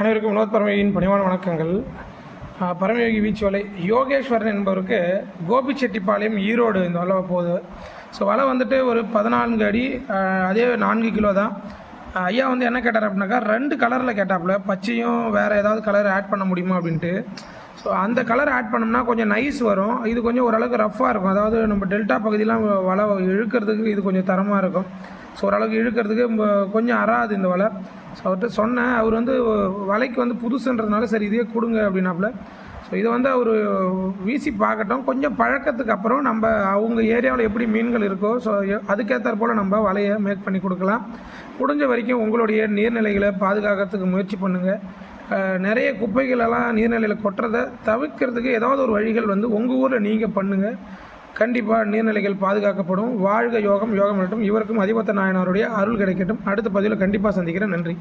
அனைவருக்கும் வினோத் பரமயோகியின் பணிவான வணக்கங்கள். பரமயோகி பீச் வலை யோகேஸ்வரன் என்பவருக்கு கோபிச்செட்டிப்பாளையம் ஈரோடு இந்த வலை போகுது. ஸோ வலை வந்துட்டு ஒரு பதினான்கு அடி அதே நான்கு கிலோ தான். ஐயா வந்து என்ன கேட்டார் அப்படின்னாக்கா ரெண்டு கலரில் கேட்டாப்புல பச்சையும் வேறு ஏதாவது கலர் ஆட் பண்ண முடியுமா அப்படின்ட்டு. ஸோ அந்த கலர் ஆட் பண்ணோம்னா கொஞ்சம் நைஸ் வரும். இது கொஞ்சம் ஓரளவுக்கு ரஃப்பாக இருக்கும். அதாவது நம்ம டெல்டா பகுதியெலாம் வலை இழுக்கிறதுக்கு இது கொஞ்சம் தரமாக இருக்கும். ஸோ ஓரளவுக்கு இழுக்கிறதுக்கு கொஞ்சம் அறாது இந்த வலை. ஸோ அவர்கிட்ட சொன்னேன். அவர் வந்து வலைக்கு வந்து புதுசுன்றதுனால சரி இதே கொடுங்க அப்படின்னாப்புல. ஸோ இதை வந்து அவர் வீசி பார்க்கட்டும். கொஞ்சம் பழக்கத்துக்கு அப்புறம் நம்ம அவங்க ஏரியாவில் எப்படி மீன்கள் இருக்கோ ஸோ அதுக்கேற்ற போல் நம்ம வலையை மேக் பண்ணி கொடுக்கலாம். முடிஞ்ச வரைக்கும் உங்களுடைய நீர்நிலைகளை பாதுகாக்கிறதுக்கு முயற்சி பண்ணுங்கள் நிறைய குப்பைகளெல்லாம் நீர்நிலையில் கொட்டுறதை தவிர்க்கிறதுக்கு ஏதாவது ஒரு வழிகள் வந்து உங்கள் ஊரில் நீங்கள் பண்ணுங்கள் கண்டிப்பாக நீர்நிலைகள் பாதுகாக்கப்படும். வாழ்க யோகம் யோகம் மட்டும் இவருக்கும் அதிபத்த நாயனாருடைய அருள் கிடைக்கட்டும். அடுத்த பதிவில் கண்டிப்பாக சந்திக்கிறேன். நன்றி.